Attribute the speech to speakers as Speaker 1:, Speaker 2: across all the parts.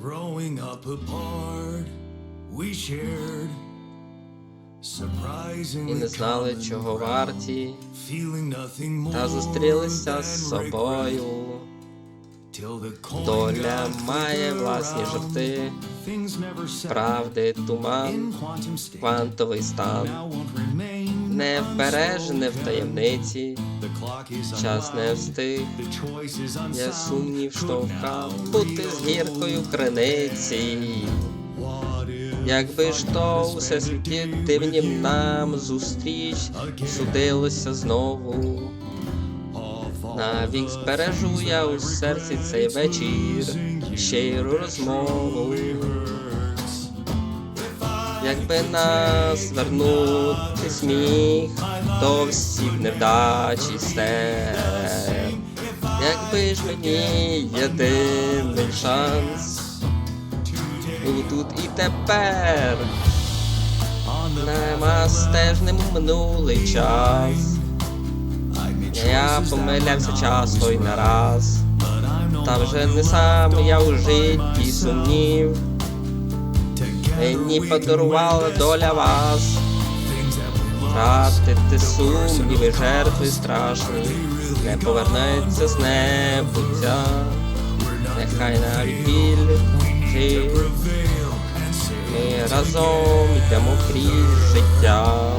Speaker 1: Growing up apart, we shared surprisingly
Speaker 2: І не знали, чого варті,
Speaker 1: feeling nothing more
Speaker 2: та зустрілися
Speaker 1: than
Speaker 2: з собою.
Speaker 1: till the coin
Speaker 2: Доля має власні жарти,
Speaker 1: Things never settle
Speaker 2: правди, туман, квантовий стан.
Speaker 1: Now won't
Speaker 2: Не в таємниці, час не встиг. Я сумнів штовхав бути з гіркою криниці. Якби ж то у всесвіті дивнім нам зустріч судилося знову. Навік збережу я у серці цей вечір, щиру розмову. Якби нас вернути сміх до всіх невдач і стер, якби ж мені єдиний шанс був тут і тепер, нема стежним минулий час. Я помилявся часто й не раз, та вже не сам я у житті сумнів. Мені подарувала доля вас, втратити сумніви, жертви страшні, не повернеться з небуття, нехай навіть біль. Ми разом йдемо крізь життя.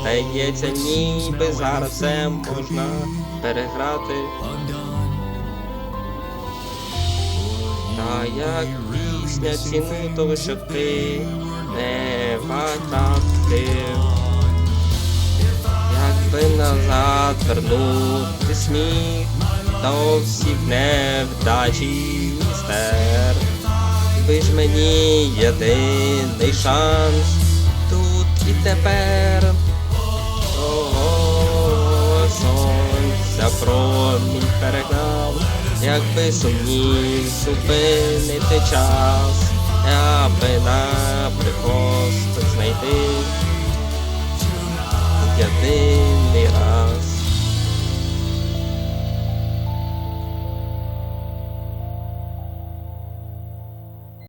Speaker 2: Здається, ніби зараз все можна переграти. Та як пісня ціну того, що ти Якби назад вернути сміх до всіх невдач і стер. Ви ж мені єдиний шанс тут і тепер. Ого, сонця промінь перегнав, якби сумнів зупинити час, аби на прихосток знайти єдиний the uh,